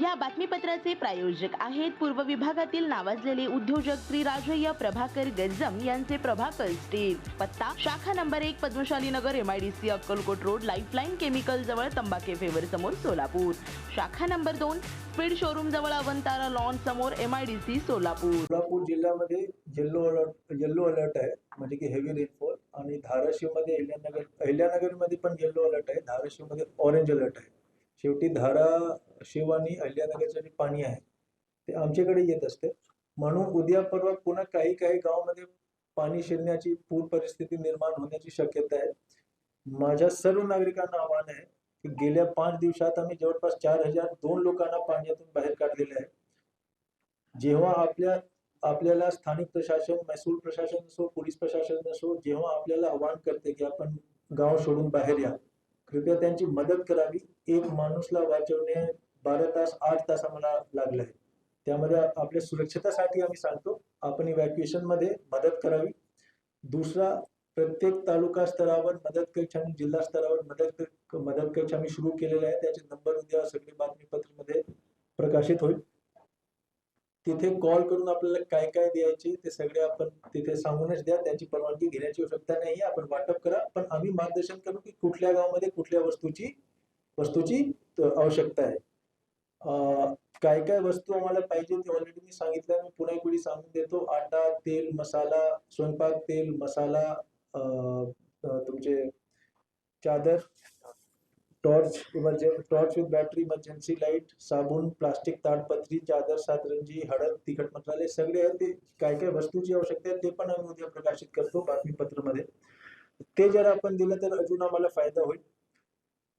या बातमीपत्राचे प्रायोजक आहेत पूर्व विभागातील नावाजलेले उद्योजक श्री राजय्य प्रभाकर गज्जम यांचे प्रभाकर स्टील पत्ता शाखा नंबर एक Padmashali Nagar M IDC Akkalkot road Lifeline chemical जवळ तंबाखे फेवर समोर सोलापूर. शाखा नंबर दोन स्पीड शोरूम जवळ अवंतारा लॉन समोर एमआयडीसी सोलापूर. सोलापूर जिल्ह्यामध्ये येल्लो अलर्ट येल्लो अलर्ट आहे. म्हणजे की हेवी रेनफॉल आणि धाराशिवमध्ये अहिल्यानगर अहिल्यानगरमध्ये पण येल्लो अलर्ट आहे. धाराशिवमध्ये ऑरेंज अलर्ट आहे. शेवटी धारा शिव आणि अहिल्यानगरचं जे पाणी आहे ते आमच्याकडे येत असते. म्हणून उद्या परवा पुन्हा काही काही गावामध्ये पाणी शिरण्याची पूर परिस्थिती निर्माण होण्याची शक्यता आहे. माझ्या सर्व नागरिकांना आव्हान आहे की गेल्या पाच दिवसात आम्ही जवळपास चार हजार दोन लोकांना पाण्यातून बाहेर काढलेले आहे. जेव्हा आपल्या आपल्याला स्थानिक प्रशासन महसूल प्रशासन असो पोलीस प्रशासन असो जेव्हा आपल्याला आवाहन करते की आपण गाव सोडून बाहेर या कृपया त्यांची मदत करावी. एक माणूसला वाचवणे बारा तास आठ तास आम्हाला लागले आहे त्यामध्ये आपल्या सुरक्षतेसाठी आम्ही सांगतो आपण इव्हॅक्युएशनमध्ये मदत करावी. दुसरा प्रत्येक तालुका स्तरावर मदत कक्ष आणि जिल्हा स्तरावर मदत मदत कक्ष आम्ही सुरू केलेले आहे. त्याचे नंबर उद्या सगळे बातमीपत्रामध्ये प्रकाशित होईल. तिथे कॉल करून आपल्याला काय काय द्यायचे ते सगळे आपण तिथे सांगूनच द्या. त्याची परवानगी घेण्याची आवश्यकता नाही आपण वाटप करा. पण आम्ही मार्गदर्शन करू की कुठल्या गावामध्ये कुठल्या वस्तूची वस्तूची आवश्यकता आहे. काय काय वस्तू आम्हाला पाहिजे ते ऑलरेडी मी सांगितलं. मी पुन्हा एक वेळी सांगून देतो. आटा तेल मसाला स्वयंपाक तेल मसाला तुमचे चादर torch immersion torch with battery emergency light साबण प्लास्टिक ताडपत्री चादर सातरंजी हळद तिखट मसाले सगळे ते. काय काय वस्तूची आवश्यकता आहे ते पण आम्ही उद्या प्रकाशित करतो बातमीपत्रामध्ये. ते जर आपण दिलं तर अजून आम्हाला फायदा होईल.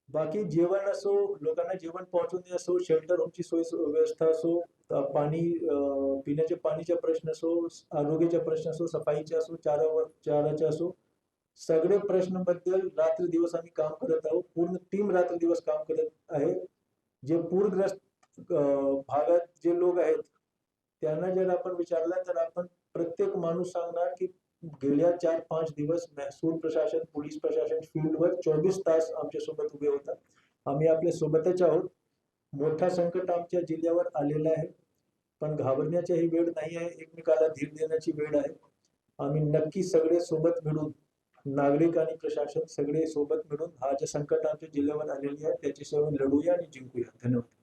बाकी जेवण असो लोकांना जेवण पोहोचवणे असो शेल्टर होमची सोय व्यवस्था असो पाणी पिण्याच्या पाणीचा प्रश्न असो आरोग्याचा प्रश्न असो सफाईचा असो चारावर चाराचा असो सगळे प्रश्नाबद्दल रात्र दिवस आम्ही काम करत आहोत. पूर्ण टीम रात्र दिवस काम करत आहे. जे पूरग्रस्त भागात जे लोक आहेत त्यांना जर आपण विचारला तर आपण प्रत्येक माणूस सांगणार की गेल्या चार पाच दिवस महसूल प्रशासन पोलीस प्रशासन फील्डवर चोवीस तास आमच्यासोबत उभे होतात आम्ही आपल्या सोबतच आहोत. मोठा संकट आमच्या जिल्ह्यावर आलेला आहे. पण घाबरण्याची ही वेळ नाही आहे. एकमेकाला धीर देण्याची वेळ आहे. आम्ही नक्की सगळे सोबत मिळून नागरिक आणि प्रशासन सगळे सोबत मिळून हा जे संकटाचे जिल्ह्यावर आलेली आहे त्याची सेवा लढूया आणि जिंकूया. धन्यवाद.